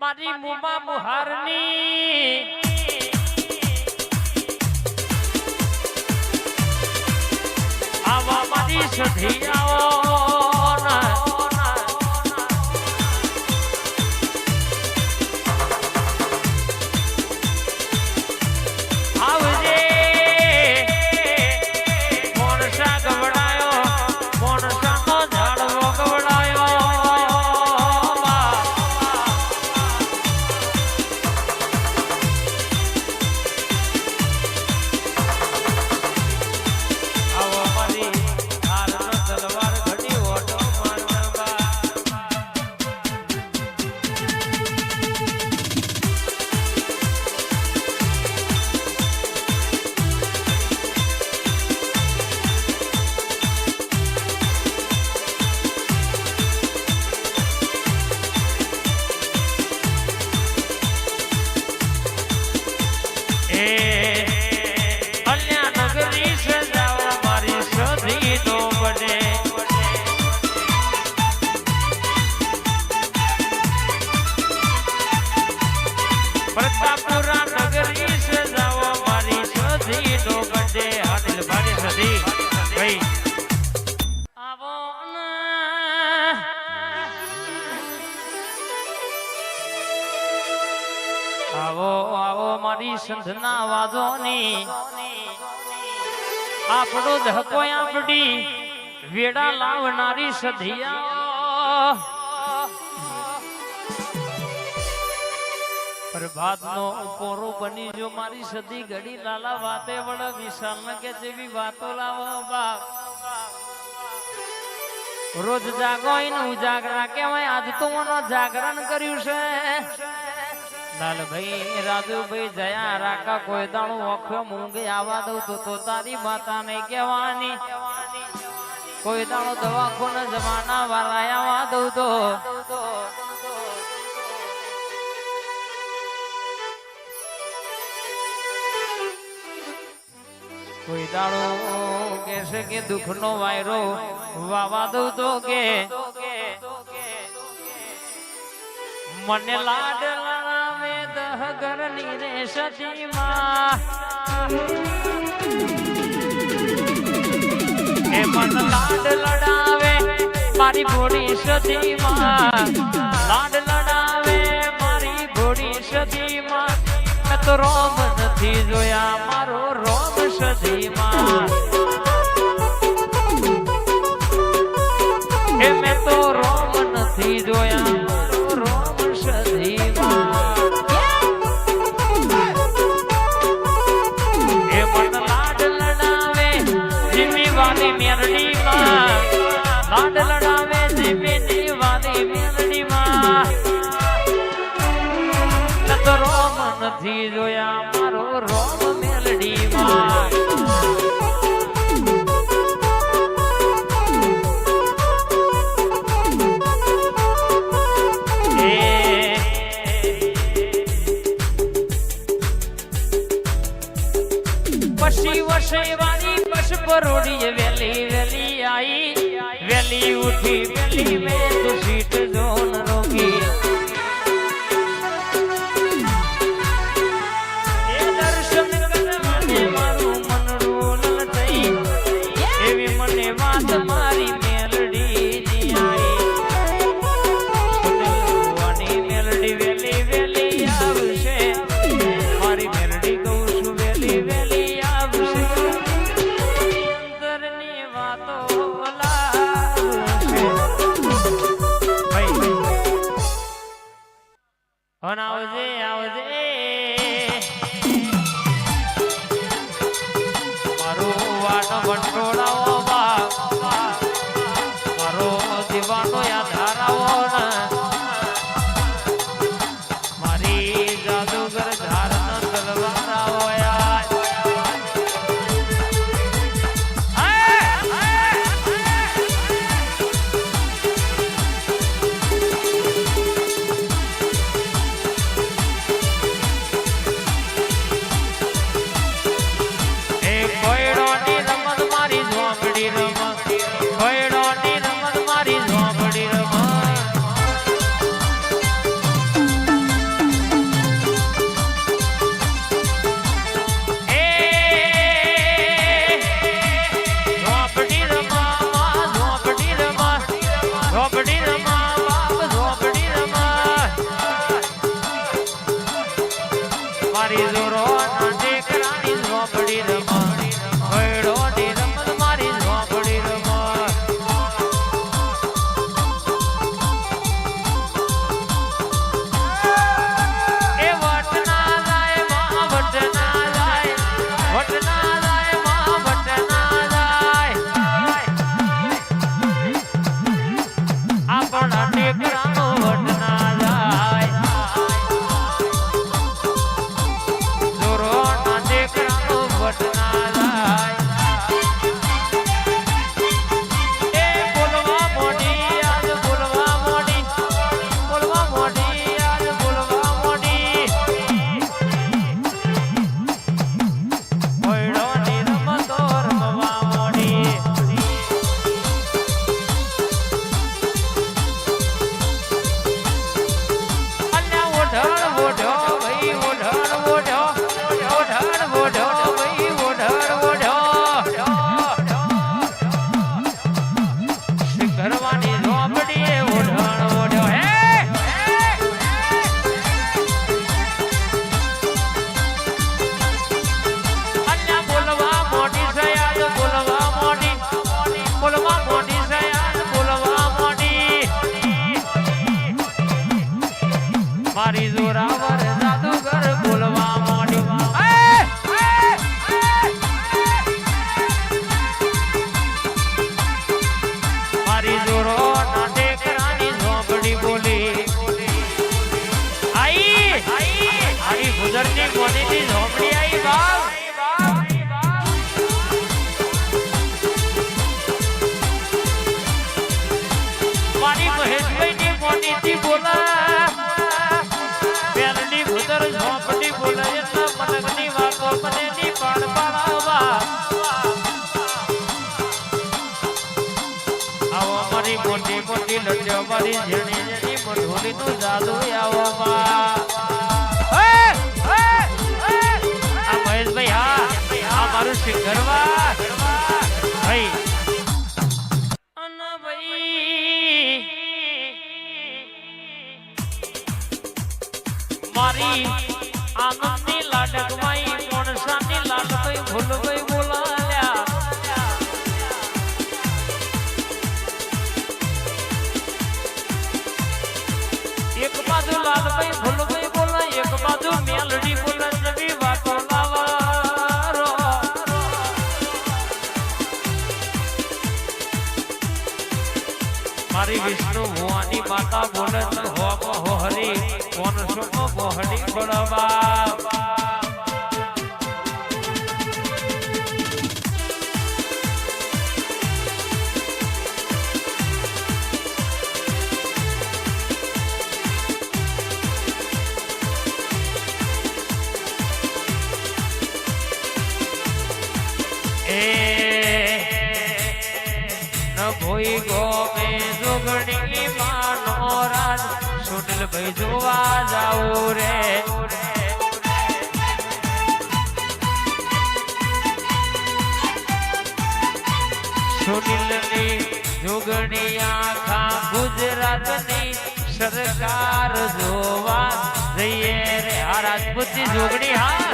મારી મુમા મુહારની આવા મારી સધી આવો સધી ભાઈ. આવો આવો મારી સંધના વાદોની. આપણો ધકો આપડી વેડા લાવનારી સધિયા પ્રભાત નો પોરો બની જો મારી સદી ઘડી લાલા વાતે વડ વિશાલ ને કે જેવી વાતો લાવો બાપ. રોજ જાગો એને ઉજાગરા કેવાય આજ તો મને જાગરણ કર્યું છે. લાલભાઈ, રાજુભાઈ, જયા, રાકા, કોઈ દાણું વખો મૂંગે આવા દઉં તો તો તારી માતા ને કહેવાની. કોઈ દાણો દવાખોને જમાના વાળા આવા દઉં તો. કોઈ દાડો કહેશે કે દુઃખનો વાયરો? વાવા દઉં તો કે. મને લાડ લડાવે દહ ઘરની રે સતીમાં એ મન લાડ લડાવે મારી ભોળી સતીમાં. લાડ લડાવે મારી ભોળી સતી મેં તો રોમ નથી જોયા મારો રોમ સતીમાં Keep believing. અન આવજે આવજે મારું મારી જેણી જેણી મઢોલી નું જાદુ આવો માં મારી વિષ્ણુ ભુવાની માતા બોલે હો હરી. સોમો બોહડી બળવા જોગણી માનો રાજ, સુનિલ ભાઈ જોવા જાઉં રે. સુનિલની જોગણી આખા ગુજરાતની સરકાર જોવા જઈએ રે. આ રાજપૂતની જોગણી હા.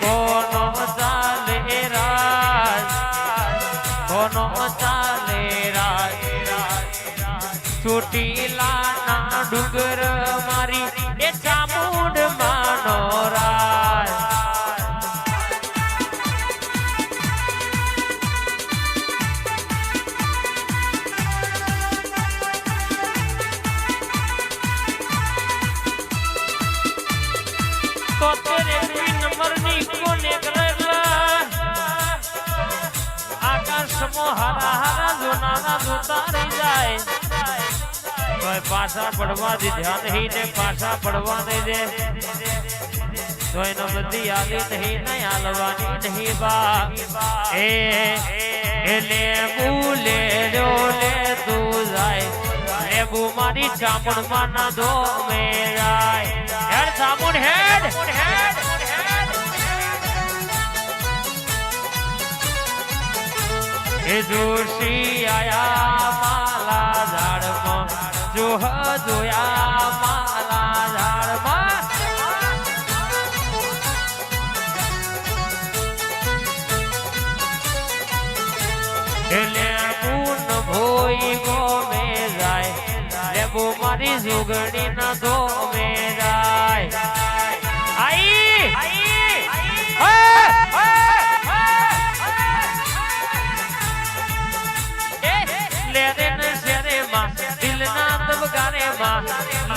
કોનો રહી જાય તોય પાછા પડવા દે ધ્યાન હી ને પાછા પડવા નહીં દે. તોય ન બધી યાદી નહીં ને હાલવાની નહીં બા એ એ લેબુ રો લે તું જાય. લેબુ મારી ચામણમાં ના દો મેરાય હેડ ચામડ હેડ. એ જોશી આયા માલા ઝાડમાં. જોહ જોયા માલા ઝાડમાં. એટલે પૂર્ણ ભોઈ ગોમે જાય. લેબુ મારી જોગણી ના ધોમે જાય.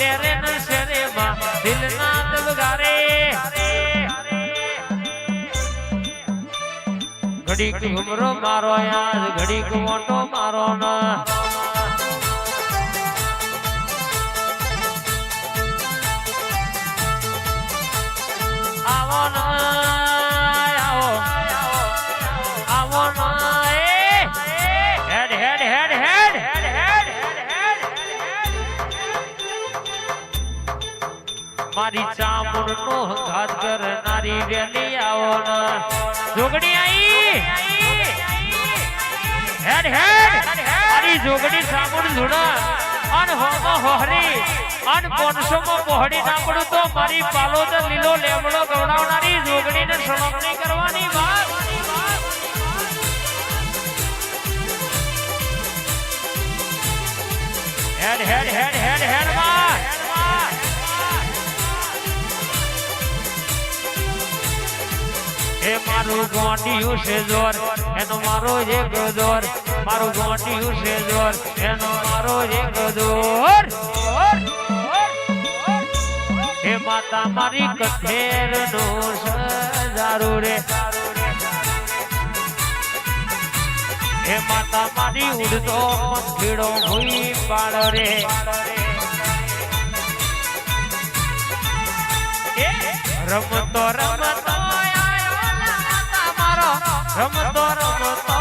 લેરે ને શેરે માં દિલ ના દબગારે ઘડીક ઘુમરો મારો યાદ ઘડીક મોટો મારો ના આવો ના મારી ચામુંડ નો ઘાત કરનારી રેલી આવો ના. જોગણી આઈ? હેડ હેડ. મારી જોગણી ચામુંડ ધૂણા અન હોમો હોહરી. અન પોનસો માં પહોળી નાપડું તો મારી પાલો તો લીલો લેમડો ગવડાવનારી જોગણી ને સલામણી કરવાની વાત. હેડ હેડ હેડ હેડ હેડમાં એ મારું ગોંડિયું છે જોર, એનો મારો એક જોર. મારું ગોંડિયું છે જોર, એનો મારો એક જોર. હે માતા મારી કઠેર નો સજારું રે. હે માતા મારી ઉડતો પંખીડો ભૂઈ પાડ રે. રમતો રમતો રમતો રમતો